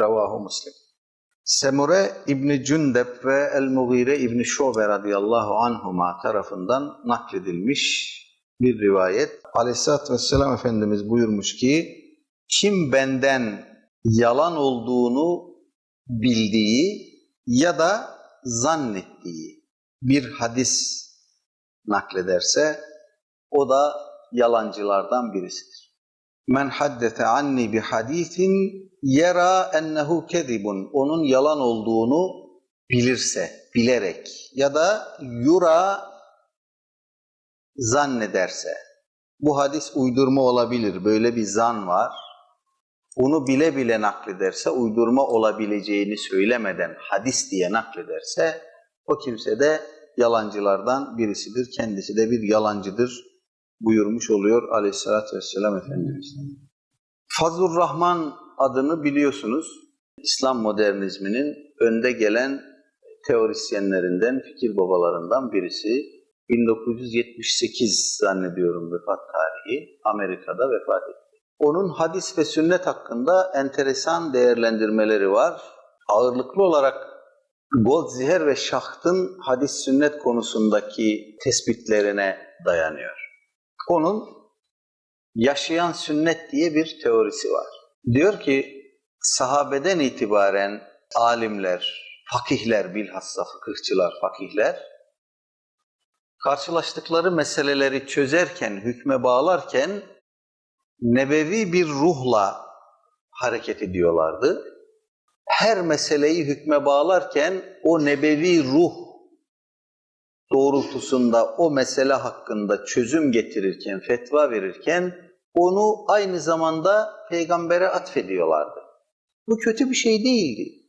Revahu Muslim. Semure İbni Cündep ve El-Mughire İbni Şube radıyallahu anhuma tarafından nakledilmiş bir rivayet. Aleyhisselatü Vesselam Efendimiz buyurmuş ki, kim benden yalan olduğunu bildiği ya da zannettiği bir hadis naklederse o da yalancılardan birisidir. Men haddete anni bi hadisin yera ennehu kezibun. Onun yalan olduğunu bilirse, bilerek ya da yura zannederse. Bu hadis uydurma olabilir. Böyle bir zan var. Onu bile bile naklederse, uydurma olabileceğini söylemeden hadis diye naklederse o kimse de yalancılardan birisidir. Kendisi de bir yalancıdır buyurmuş oluyor aleyhissalatü vesselam Efendimiz. Fazlur Rahman adını biliyorsunuz. İslam modernizminin önde gelen teorisyenlerinden, fikir babalarından birisi. 1978 zannediyorum vefat tarihi. Amerika'da vefat etti. Onun hadis ve sünnet hakkında enteresan değerlendirmeleri var. Ağırlıklı olarak Goldziher ve Şaht'ın hadis sünnet konusundaki tespitlerine dayanıyor. Onun yaşayan sünnet diye bir teorisi var. Diyor ki sahabeden itibaren alimler, fakihler bilhassa fıkıhçılar, fakihler karşılaştıkları meseleleri çözerken, hükme bağlarken nebevi bir ruhla hareket ediyorlardı. Her meseleyi hükme bağlarken o nebevi ruh doğrultusunda o mesele hakkında çözüm getirirken, fetva verirken onu aynı zamanda peygambere atfediyorlardı. Bu kötü bir şey değildi.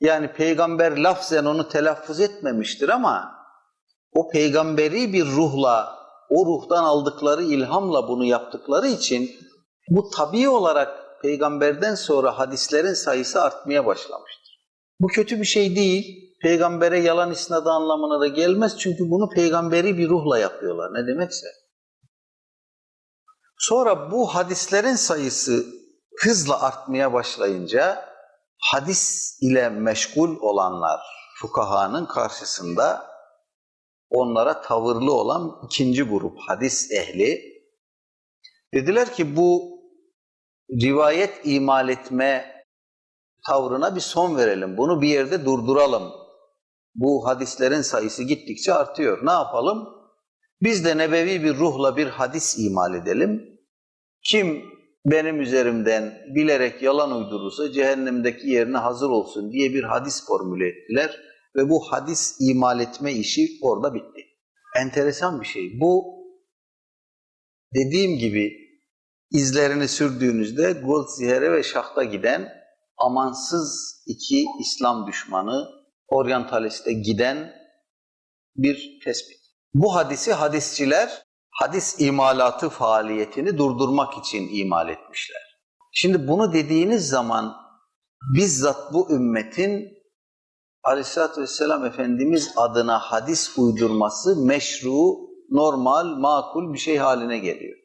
Yani peygamber lafzen onu telaffuz etmemiştir ama o peygamberi bir ruhla, o ruhtan aldıkları ilhamla bunu yaptıkları için bu tabii olarak peygamberden sonra hadislerin sayısı artmaya başlamıştır. Bu kötü bir şey değil. Peygambere yalan isnadı anlamına da gelmez çünkü bunu peygamberi bir ruhla yapıyorlar. Ne demekse. Sonra bu hadislerin sayısı hızla artmaya başlayınca hadis ile meşgul olanlar fukahanın karşısında onlara tavırlı olan ikinci grup hadis ehli dediler ki bu rivayet imal etme tavrına bir son verelim. Bunu bir yerde durduralım. Bu hadislerin sayısı gittikçe artıyor. Ne yapalım? Biz de nebevi bir ruhla bir hadis imal edelim. Kim benim üzerimden bilerek yalan uydurursa cehennemdeki yerine hazır olsun diye bir hadis formüle ettiler ve bu hadis imal etme işi orada bitti. Enteresan bir şey. Bu dediğim gibi izlerini sürdüğünüzde Goldziher'e ve Şah'ta giden amansız iki İslam düşmanı oryantaliste giden bir tespit. Bu hadisi hadisçiler hadis imalatı faaliyetini durdurmak için imal etmişler. Şimdi bunu dediğiniz zaman bizzat bu ümmetin Aleyhisselatü Vesselam Efendimiz adına hadis uydurması meşru, normal, makul bir şey haline geliyor.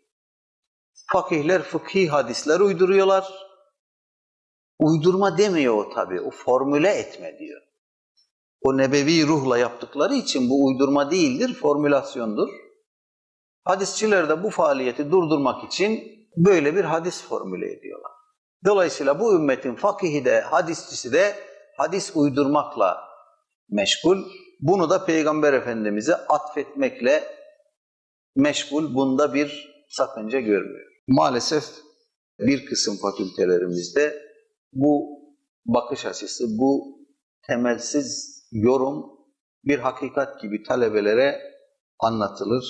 Fakihler fıkhi hadisler uyduruyorlar. Uydurma demiyor o tabi, o formüle etme diyor. O nebevi ruhla yaptıkları için bu uydurma değildir, formülasyondur. Hadisçiler de bu faaliyeti durdurmak için böyle bir hadis formüle ediyorlar. Dolayısıyla bu ümmetin fakihi de, hadisçisi de hadis uydurmakla meşgul. Bunu da Peygamber Efendimiz'e atfetmekle meşgul. Bunda bir sakınca görmüyor. Maalesef bir kısım fakültelerimizde bu bakış açısı, bu temelsiz yorum bir hakikat gibi talebelere anlatılır.